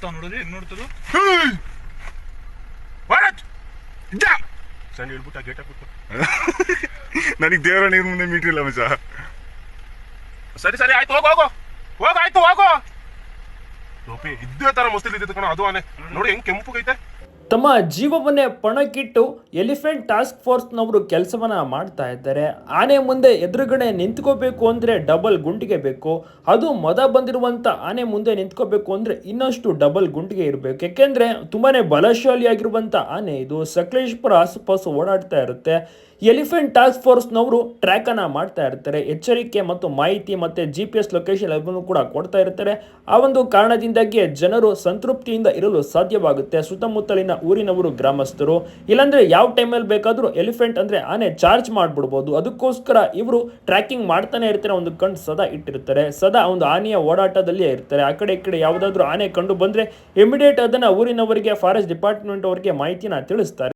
ಬರ್ತಾವ ನೋಡಿದ್ರೆ ಹೆಂಗ್ ನೋಡ್ತದ? ಸಣ್ಣ ಹೇಳ್ಬಿಟ್ಟು ಆ ಗೇಟ್ ಹಾಕ್ಬಿಟ್ಟು. ನನಗೆ ದೇವರ ನೀರು ಮುಂದೆ ಮೀಟ್ರಿಲ್ಲ ಮಜ ಸರಿ ಸರಿ ಆಯ್ತು ಹೋಗೋ ಹೋಗು. ಹೋಗ ಆಯ್ತು ಹೋಗು. ಟೋಪಿ ಇದ್ದೇ ತರ ಮಸ್ತಿಲ್ ಇದ್ದಿತ್ತು ಕಣ ಅದು ಆನೆ. ನೋಡಿ ಹೆಂಗ್ ಕೆಂಪುಗೈತೆ ತಮ್ಮ ಜೀವವನ್ನೇ ಪಣಕ್ಕಿಟ್ಟು ಎಲಿಫೆಂಟ್ ಟಾಸ್ಕ್ ಫೋರ್ಸ್ನವರು ಕೆಲಸವನ್ನ ಮಾಡ್ತಾ ಇದ್ದಾರೆ. ಆನೆ ಮುಂದೆ ಎದುರುಗಡೆ ನಿಂತ್ಕೋಬೇಕು ಅಂದರೆ ಡಬಲ್ ಗುಂಡಿಗೆ ಬೇಕು. ಅದು ಮದ ಬಂದಿರುವಂಥ ಆನೆ ಮುಂದೆ ನಿಂತ್ಕೋಬೇಕು ಅಂದರೆ ಇನ್ನಷ್ಟು ಡಬಲ್ ಗುಂಡಿಗೆ ಇರಬೇಕು. ಯಾಕೆಂದರೆ ತುಂಬಾ ಬಲಶಾಲಿಯಾಗಿರುವಂಥ ಆನೆ ಇದು ಸಕಲೇಶ್ಪುರ ಆಸುಪಾಸು ಓಡಾಡ್ತಾ ಇರುತ್ತೆ. ಎಲಿಫೆಂಟ್ ಟಾಸ್ಕ್ ಫೋರ್ಸ್ನವರು ಟ್ರ್ಯಾಕನ್ನು ಮಾಡ್ತಾ ಇರ್ತಾರೆ. ಎಚ್ಚರಿಕೆ ಮತ್ತು ಮಾಹಿತಿ ಮತ್ತು ಜಿ ಪಿ ಎಸ್ ಲೊಕೇಶನ್ ಎಲ್ಲವನ್ನೂ ಕೂಡ ಕೊಡ್ತಾ ಇರ್ತಾರೆ. ಆ ಒಂದು ಕಾರಣದಿಂದಾಗಿ ಜನರು ಸಂತೃಪ್ತಿಯಿಂದ ಇರಲು ಸಾಧ್ಯವಾಗುತ್ತೆ. ಸುತ್ತಮುತ್ತಲಿನ ಊರಿನವರು ಗ್ರಾಮಸ್ಥರು, ಇಲ್ಲಾಂದರೆ ಯಾವ ಟೈಮಲ್ಲಿ ಬೇಕಾದರೂ ಎಲಿಫೆಂಟ್ ಅಂದರೆ ಆನೆ ಚಾರ್ಜ್ ಮಾಡಿಬಿಡ್ಬೋದು. ಅದಕ್ಕೋಸ್ಕರ ಇವರು ಟ್ರ್ಯಾಕಿಂಗ್ ಮಾಡ್ತಾನೆ ಇರ್ತಾರೆ ಒಂದು ಕಣ್ಣು ಸದಾ ಇಟ್ಟಿರ್ತಾರೆ. ಸದಾ ಒಂದು ಆನೆಯ ಓಡಾಟದಲ್ಲಿಯೇ ಇರ್ತಾರೆ. ಆ ಕಡೆ ಈ ಕಡೆ ಯಾವುದಾದ್ರೂ ಆನೆ ಕಂಡು ಬಂದರೆ ಇಮಿಡಿಯೇಟ್ ಅದನ್ನು ಊರಿನವರಿಗೆ ಫಾರೆಸ್ಟ್ ಡಿಪಾರ್ಟ್ಮೆಂಟ್ ಅವರಿಗೆ ಮಾಹಿತಿನ ತಿಳಿಸ್ತಾರೆ.